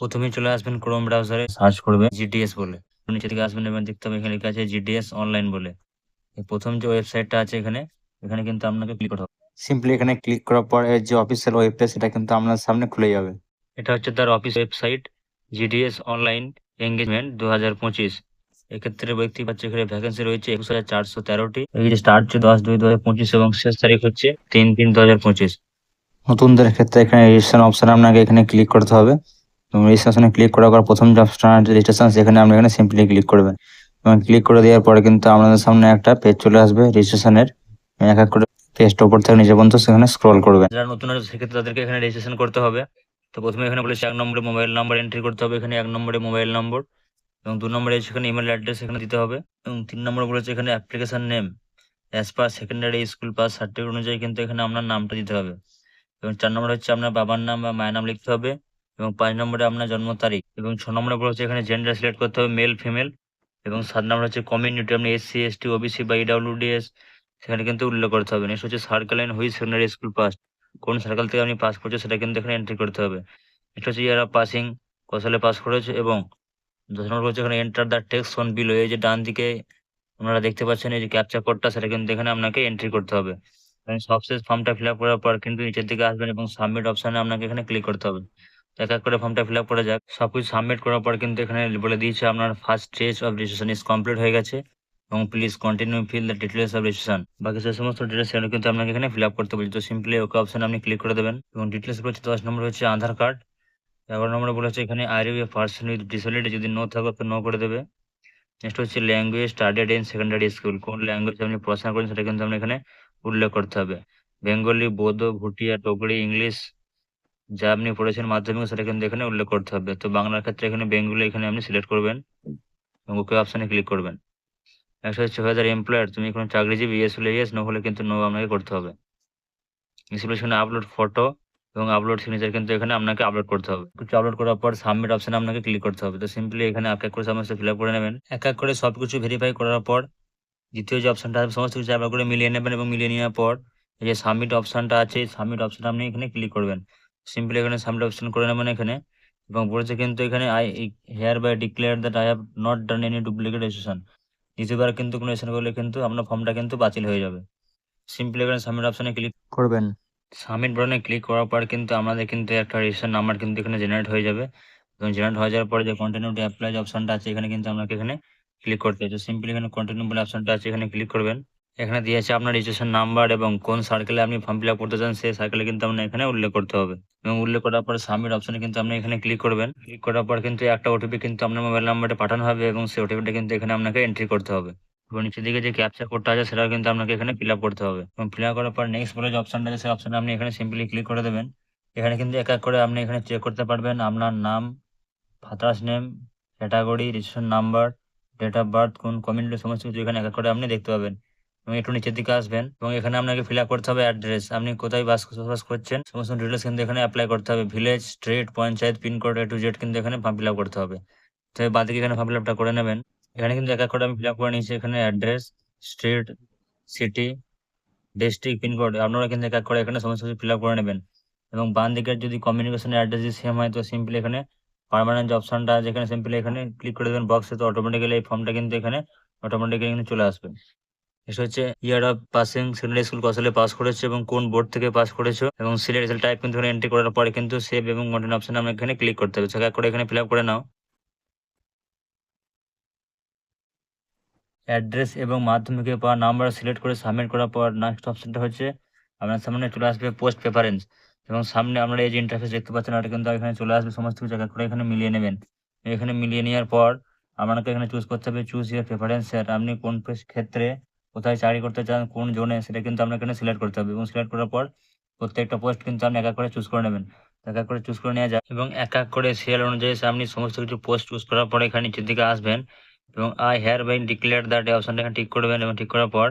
প্রথমেই চলে আসবেন ক্রোম ব্রাউজারে সার্চ করবে জিডিএস বলে। নিচে থেকে আসবেন এবং দেখতে হবে এখানে লেখা আছে জিডিএস অনলাইন বলে। এই প্রথম যে ওয়েবসাইটটা আছে এখানে এখানে কিন্তু আপনাকে ক্লিক করতে হবে। সিম্পলি এখানে ক্লিক করার পর এর যে অফিসিয়াল ওয়েব পেজ সেটা কিন্তু আপনার সামনে খুলে যাবে। এটা হচ্ছে তার office website GDS online engagement দু হাজার পঁচিশ। এক্ষেত্রে ব্যক্তি পাচ্ছে এখানে ভ্যাকেন্সি রয়েছে একুশ হাজার চারশো তেরোটি। এই যে স্টার্ট হচ্ছে দশ দুই দু হাজার পঁচিশ এবং শেষ তারিখ হচ্ছে তিন তিন দু হাজার পঁচিশ। নতুনদের ক্ষেত্রে এখানে রেজিস্ট্রেশন অপশন আপনাকে এখানে ক্লিক করতে হবে। এবং রেজিস্ট্রেশনে ক্লিক করার পর প্রথম যে অপশন রেজিস্ট্রেশন সেখানে আপনি এখানে সিম্পলি ক্লিক করবেন। এবং ক্লিক করে দেওয়ার পরে কিন্তু আপনাদের সামনে একটা পেজ চলে আসবে রেজিস্ট্রেশনের এক এক করে পেজটা উপর থেকে নিচে পর্যন্ত সেখানে স্ক্রল করবেন। যারা নতুন আছে, সেক্ষেত্রে তাদেরকে এখানে রেজিস্ট্রেশন করতে হবে। তো প্রথমে এখানে বলেছে এক নম্বরে মোবাইল নাম্বার এন্ট্রি করতে হবে, এখানে এক নম্বরে মোবাইল নম্বর এবং দু নম্বরে সেখানে ইমেল অ্যাড্রেস এখানে দিতে হবে এবং তিন নম্বরে বলেছে এখানে application name as per secondary school pass certificate অনুযায়ী কিন্তু এখানে আপনার নামটা দিতে হবে। এবং চার নম্বরে হচ্ছে আপনার বাবার নাম বা মায়ের নাম লিখতে হবে। এবং পাঁচ নম্বরে আপনার জন্ম তারিখ এবং ছ নম্বরে বলা হচ্ছে এখানে জেন্ডার সিলেক্ট করতে হবে মেল ফিমেল এবং সাত নম্বর হচ্ছে কমিউনিটি আপনি এসসি এসটি ওবিসি বা ইডাব্লিউডিএস সেখানে কিন্তু উল্লেখ করতে হবে। নেক্সট হচ্ছে circle line which secondary school pass কোন সার্কেল থেকে আপনি পাস করছ সেটা কিন্তু এখানে এন্ট্রি করতে হবে। নেক্সট হচ্ছে ইয়ার পাসিং ক সালে পাস করেছে এবং দশ নম্বর হচ্ছে এখানে enter the text on below এই যে ডান দিকে আপনারা দেখতে পাচ্ছেন, এই যে ক্যাপচা কোডটা সেটা কিন্তু এখানে আপনাকে এন্ট্রি করতে হবে। সবশেষ ফর্মটা ফিল আপ করার পর কিন্তু নিচের দিকে আসবেন এবং সাবমিট অপশানে আপনাকে এখানে ক্লিক করতে হবে। এক এক করে ফর্মটা ফিল আপ করা যাক। সব কিছু সাবমিট করার পর কিন্তু এখানে বলে দিয়েছে আপনার first stage of registration is complete হয়ে গেছে এবং please continue fill the details of registration বাকি সে সমস্ত ডিটেলস সেগুলো কিন্তু আপনাকে এখানে ফিল আপ করতে বলছে তো সিম্পলি ওকে অপশন আপনি ক্লিক করে দেবেন এবং ডিটেলস বলছে দশ নম্বর হচ্ছে আধার কার্ড এগারো নম্বরে বলেছে এখানে are you a person with disability যদি নো থাকো তো নো করে দেবে। নেক্সট হচ্ছে language studied in secondary school কোন ল্যাঙ্গুয়েজ আপনি পড়াশোনা করেন সেটা কিন্তু আপনি এখানে উল্লেখ করতে হবে। বেঙ্গলি বোধো ভুটিয়া, টগরি, ইংলিশ যা আপনি পড়েছেন মাধ্যমিক, সেটা কিন্তু এখানে উল্লেখ করতে হবে। তো বাংলার ক্ষেত্রে এখানে বেঙ্গলি এখানে আপনি সিলেক্ট করবেন এবং ওকে অপশানে ক্লিক করবেন। নেক্সট হচ্ছে হাজার এমপ্লয়ার তুমি কোনো চাকরিজীবী ইয়েস হলে ইয়েস নো হলে কিন্তু নো আপনাকে করতে হবে। এখানে আপলোড ফটো এবং আপলোড সিগনেচার কিন্তু এখানে আপনাকে আপলোড করতে হবে। কিছু আপলোড করার পর সাবমিট অপশানে আপনাকে ক্লিক করতে হবে। তো সিম্পলি এখানে এক এক করে সমস্ত ফিল আপ করে নেবেন। এক এক করে সব কিছু ভেরিফাই করার পর দ্বিতীয় যে অপশানটা আছে, সমস্ত কিছু একবার করে মিলিয়ে নেবেন এবং মিলিয়ে নেওয়ার পর এই যে সাবমিট অপশানটা আছে সাবমিট অপশানটা আপনি এখানে ক্লিক করবেন। সিম্পলি এখানে সাবমিট অপশন করে নেবেন এখানে। এবং বলেছে কিন্তু এখানে I hereby declare that I have not done any duplicate registration দ্বিতীয়বার কিন্তু কোনো রেজিস্ট্রেশন করলে কিন্তু আপনার ফর্মটা কিন্তু বাতিল হয়ে যাবে। সিম্পলি এখানে সাবমিট অপশানে ক্লিক করবেন। সাবমিট বাটনে ক্লিক করার পর কিন্তু আমাদের কিন্তু একটা রেজিস্ট্রেশন নাম্বার কিন্তু এখানে জেনারেট হয়ে যাবে। এবং জেনারেট হয়ে যাওয়ার পরে যে কন্টিনিউ টু অ্যাপ্লাই যে অপশনটা আছে এখানে কিন্তু আপনাকে এখানে ক্লিক করতে হবে সিম্পলি এখানে কন্টিনিউ বলে অপশনটা আছে এখানে ক্লিক করবেন। এখানে দিয়েছে আপনার রেজিস্ট্রেশন নাম্বার এবং কোন সার্কেলে আপনি ফর্ম ফিল করতে চান, সেই সার্কেলে কিন্তু আপনার এখানে উল্লেখ করতে হবে। এবং উল্লেখ করার পর সাবমিট অপশনে কিন্তু আপনি এখানে ক্লিক করবেন। ক্লিক করার পর কিন্তু একটা ওটিপি কিন্তু আপনার মোবাইল নাম্বারে পাঠানো হবে এবং সেই ওটিপিটা কিন্তু এখানে আপনাকে এন্ট্রি করতে হবে। এবং নিচের দিকে যে ক্যাপচা কোডটা আছে, সেটাও কিন্তু আপনাকে এখানে ফিল করতে হবে। এবং ফিল করার পর নেক্সট বলে যে অপশনটা আছে, সেই অপশনে আপনি এখানে সিম্পলি ক্লিক করে দেবেন। এখানে কিন্তু এক এক করে আপনি এখানে চেক করতে পারবেন। আপনার নাম father's name category registration number date of birth কোন কমিউনিটি সমস্ত কিছু এখানে এক এক করে আপনি দেখতে পাবেন। এবং একটু নিচের দিকে আসবেন এবং এখানে আপনাকে ফিল করতে হবে অ্যাড্রেস আপনি কোথায় বাস বসবাস করছেন, সমস্ত ডিটেলস কিন্তু এখানে অ্যাপ্লাই করতে হবে। Village street panchayat pincode A to Z কিন্তু এখানে ফর্ম ফিল করতে হবে। তো বাদিকে এখানে ফর্ম ফিল করে নেবেন। এখানে কিন্তু এক এক করে আমি ফিল করে নিয়েছি। এখানে address street city district pincode আপনারা কিন্তু এক এক করে এখানে সমস্ত কিছু ফিল করে নেবেন। এবং বাম দিকের যদি কমিউনিকেশন অ্যাড্রেস যদি সেম হয়, তো সিম্পলি এখানে পার্মানেন্ট যে অপশনটা সিম্পলি এখানে ক্লিক করে দেবেন বক্সে তো অটোমেটিক্যালি এই ফর্মটা কিন্তু এখানে অটোমেটিক্যালি এখানে চলে আসবে। এটা হচ্ছে year of passing secondary school কসালে pass করেছে এবং কোন বোর্ড থেকে পাস করেছ এবং সিলেক্ট রেজাল্ট টাইপ কিন্তু এন্ট্রি করার পরে কিন্তু সেভ এবং কন্টিনিউ অপশন আমরা এখানে ক্লিক করতে হবে। সেটা করে এখানে ফিল করে নাও। অ্যাড্রেস এবং মাধ্যমিকে পাওয়া নাম্বার সিলেক্ট করে সাবমিট করার পর নেক্সট অপশনটা হচ্ছে আপনার সামনে চলে আসবে পোস্ট প্রেফারেন্স এবং সামনে আমরা এই যে ইন্টারফেস দেখতে পাচ্ছেন ওটা কিন্তু এখানে চলে আসবে, সমস্ত কিছু জায়গা করে এখানে মিলিয়ে নেবেন। এখানে মিলিয়ে নেওয়ার পর আপনাকে এখানে চুজ করতে হবে চুজ ইয়ার প্রেফারেন্স আপনি কোন ক্ষেত্রে কোথায় চাকরি করতে চান, কোন জোনে, সেটা কিন্তু আপনাকে এখানে সিলেক্ট করতে হবে এবং সিলেক্ট করার পর প্রত্যেকটা পোস্ট কিন্তু আপনি এক এক করে চুজ করে নেবেন। এক এক করে চুজ করে নেওয়া যায় এবং এক এক করে সিরিয়াল অনুযায়ী আপনি সমস্ত কিছু পোস্ট চুজ করার পরে এখানে নিচের দিকে আসবেন এবং I hereby declare that এই অপশনটা এখানে ঠিক করবেন এবং ঠিক করার পর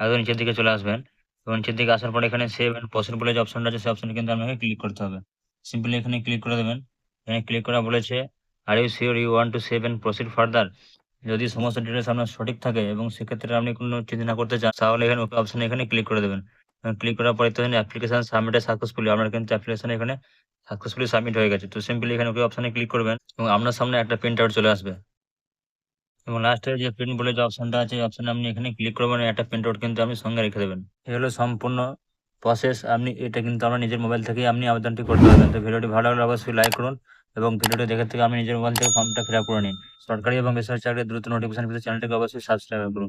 একদম নিচের দিকে চলে আসবেন এবং নিচের দিকে আসার পর এখানে সেভ অ্যান্ড প্রসিড বলে যে অপশনটা আছে, সেই অপশনে কিন্তু আপনাকে ক্লিক করতে হবে। সিম্পলি এখানে ক্লিক করে দেবেন। এখানে ক্লিক করা বলেছে are you sure you want to save and proceed further যদি সমস্ত ডিটেলস আপনার সঠিক থাকে এবং সেক্ষেত্রে আপনি কোনো চিন্তা না করতে চান, তাহলে এখানে ওকে অপশনে এখানে ক্লিক করে দেবেন। ক্লিক করার পরে তো অ্যাপ্লিকেশন সাবমিটেড সাকসেসফুলি আপনার কিন্তু অ্যাপ্লিকেশন এখানে সাকসেসফুলি সাবমিট হয়ে গেছে। তো সিম্পলি এখানে ওকে অপশানে ক্লিক করবেন এবং আপনার সামনে একটা প্রিন্ট আউট চলে আসবে। এবং লাস্টে যে প্রিন্ট বলে যে অপশনটা আছে অপশনে আপনি এখানে ক্লিক করবেন একটা প্রিন্ট আউট কিন্তু আপনি সঙ্গে রেখে দেবেন। এই হলো সম্পূর্ণ প্রসেস আপনি এটা কিন্তু আপনার নিজের মোবাইল থেকেই আপনি আবেদনটি করতে পারবেন। তো ভিডিওটি ভালো লাগলে অবশ্যই লাইক করুন। এবং ভিডিওটি দেখার থেকে আমি নিজের মোবাইল থেকে ফর্মটা ফিল আপ করে নিই সরকারি এবং বেসরকারি চাকরির দ্রুত নোটিফিকেশন পেতে চ্যানেলটিকে অবশ্যই সাবস্ক্রাইব করুন।